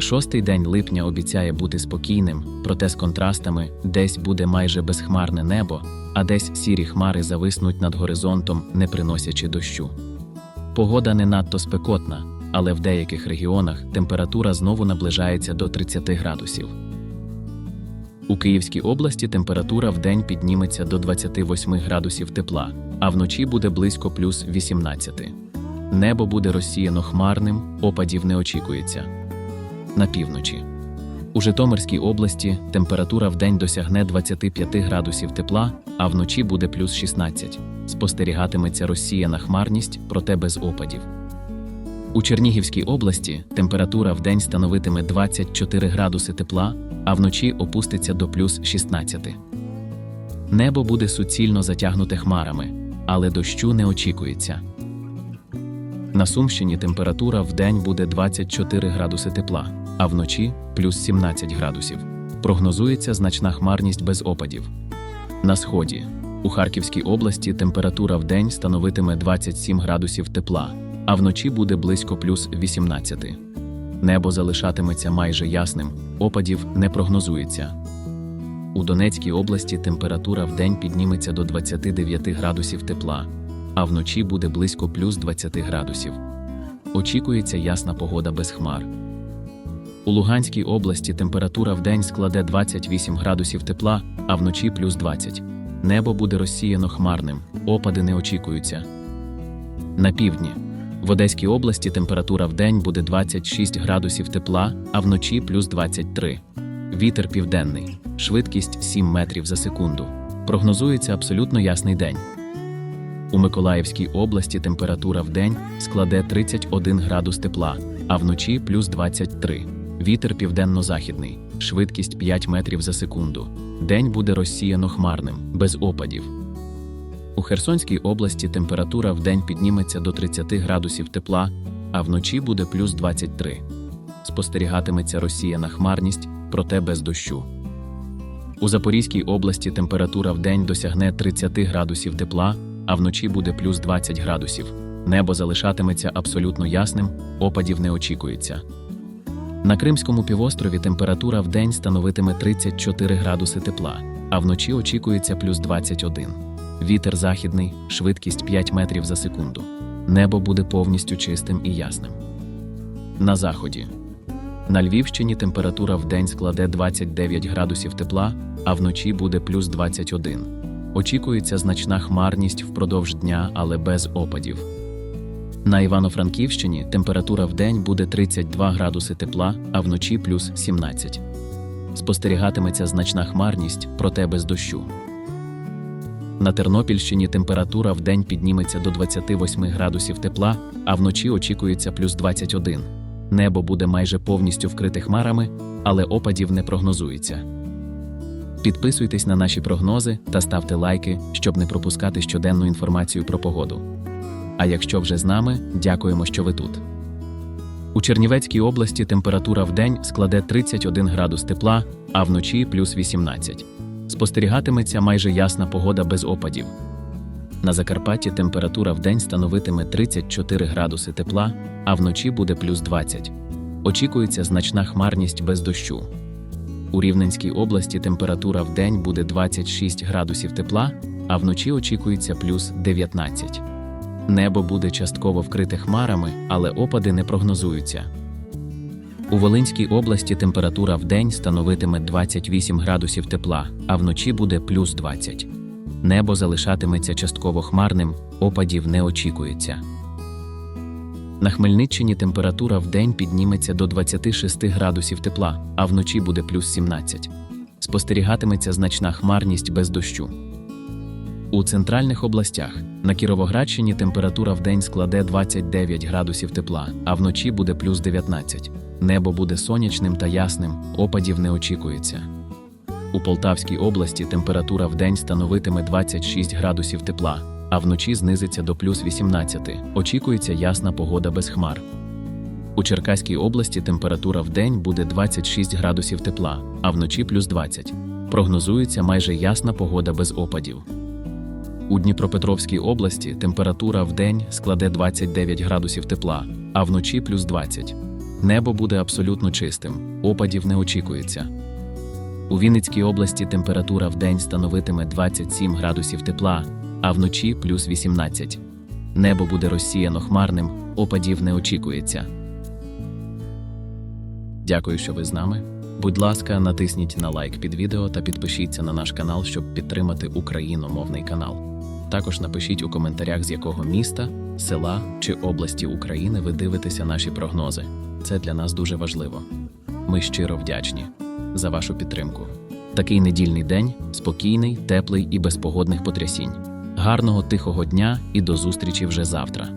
Шостий день липня обіцяє бути спокійним, проте з контрастами десь буде майже безхмарне небо, а десь сірі хмари зависнуть над горизонтом, не приносячи дощу. Погода не надто спекотна, але в деяких регіонах температура знову наближається до 30 градусів. У Київській області температура вдень підніметься до 28 градусів тепла, а вночі буде близько плюс 18. Небо буде розсіяно хмарним, опадів не очікується. На півночі. У Житомирській області температура вдень досягне 25 градусів тепла, а вночі буде плюс 16. Спостерігатиметься розсіяна хмарність, проте без опадів. У Чернігівській області температура вдень становитиме 24 градуси тепла, а вночі опуститься до плюс 16. Небо буде суцільно затягнуте хмарами, але дощу не очікується. На Сумщині температура вдень буде 24 градуси тепла, а вночі плюс 17 градусів. Прогнозується значна хмарність без опадів. На сході у Харківській області температура вдень становитиме 27 градусів тепла, а вночі буде близько плюс 18. Небо залишатиметься майже ясним, опадів не прогнозується. У Донецькій області температура вдень підніметься до 29 градусів тепла, а вночі буде близько плюс 20 градусів. Очікується ясна погода без хмар. У Луганській області температура вдень складе 28 градусів тепла, а вночі плюс 20. Небо буде розсіяно хмарним, опади не очікуються. На півдні. В Одеській області температура вдень буде 26 градусів тепла, а вночі плюс 23. Вітер південний, швидкість 7 метрів за секунду. Прогнозується абсолютно ясний день. У Миколаївській області температура вдень складе 31 градус тепла, а вночі плюс 23. Вітер південно-західний, швидкість 5 метрів за секунду. День буде розсіяно хмарним, без опадів. У Херсонській області температура вдень підніметься до 30 градусів тепла, а вночі буде плюс 23. Спостерігатиметься розсіяна хмарність, проте без дощу. У Запорізькій області температура вдень досягне 30 градусів тепла, а вночі буде плюс 20 градусів. Небо залишатиметься абсолютно ясним, опадів не очікується. На Кримському півострові температура вдень становитиме 34 градуси тепла, а вночі очікується плюс 21. Вітер західний, швидкість 5 метрів за секунду. Небо буде повністю чистим і ясним. На заході. На Львівщині температура вдень складе 29 градусів тепла, а вночі буде плюс 21. Очікується значна хмарність впродовж дня, але без опадів. На Івано-Франківщині температура вдень буде 32 градуси тепла, а вночі плюс 17. Спостерігатиметься значна хмарність, проте без дощу. На Тернопільщині температура вдень підніметься до 28 градусів тепла, а вночі очікується плюс 21. Небо буде майже повністю вкрите хмарами, але опадів не прогнозується. Підписуйтесь на наші прогнози та ставте лайки, щоб не пропускати щоденну інформацію про погоду. А якщо вже з нами, дякуємо, що ви тут. У Чернівецькій області температура вдень складе 31 градус тепла, а вночі плюс 18. Спостерігатиметься майже ясна погода без опадів. На Закарпатті температура вдень становитиме 34 градуси тепла, а вночі буде плюс 20. Очікується значна хмарність без дощу. У Рівненській області температура вдень буде 26 градусів тепла, а вночі очікується плюс 19. Небо буде частково вкрите хмарами, але опади не прогнозуються. У Волинській області температура вдень становитиме 28 градусів тепла, а вночі буде плюс 20. Небо залишатиметься частково хмарним, опадів не очікується. На Хмельниччині температура вдень підніметься до 26 градусів тепла, а вночі буде плюс 17. Спостерігатиметься значна хмарність без дощу. У центральних областях на Кіровоградщині температура вдень складе 29 градусів тепла, а вночі буде плюс 19. Небо буде сонячним та ясним, опадів не очікується. У Полтавській області температура вдень становитиме 26 градусів тепла, а вночі знизиться до плюс 18. Очікується ясна погода без хмар. У Черкаській області температура вдень буде 26 градусів тепла, а вночі плюс 20. Прогнозується майже ясна погода без опадів. У Дніпропетровській області температура вдень складе 29 градусів тепла, а вночі плюс 20. Небо буде абсолютно чистим, опадів не очікується. У Вінницькій області температура в день становитиме 27 градусів тепла, а вночі плюс 18. Небо буде розсіяно хмарним, опадів не очікується. Дякую, що ви з нами. Будь ласка, натисніть на лайк під відео та підпишіться на наш канал, щоб підтримати україномовний канал. Також напишіть у коментарях, з якого міста, села чи області України ви дивитеся наші прогнози. Це для нас дуже важливо. Ми щиро вдячні за вашу підтримку. Такий недільний день спокійний, теплий і без погодних потрясінь. Гарного тихого дня і до зустрічі вже завтра.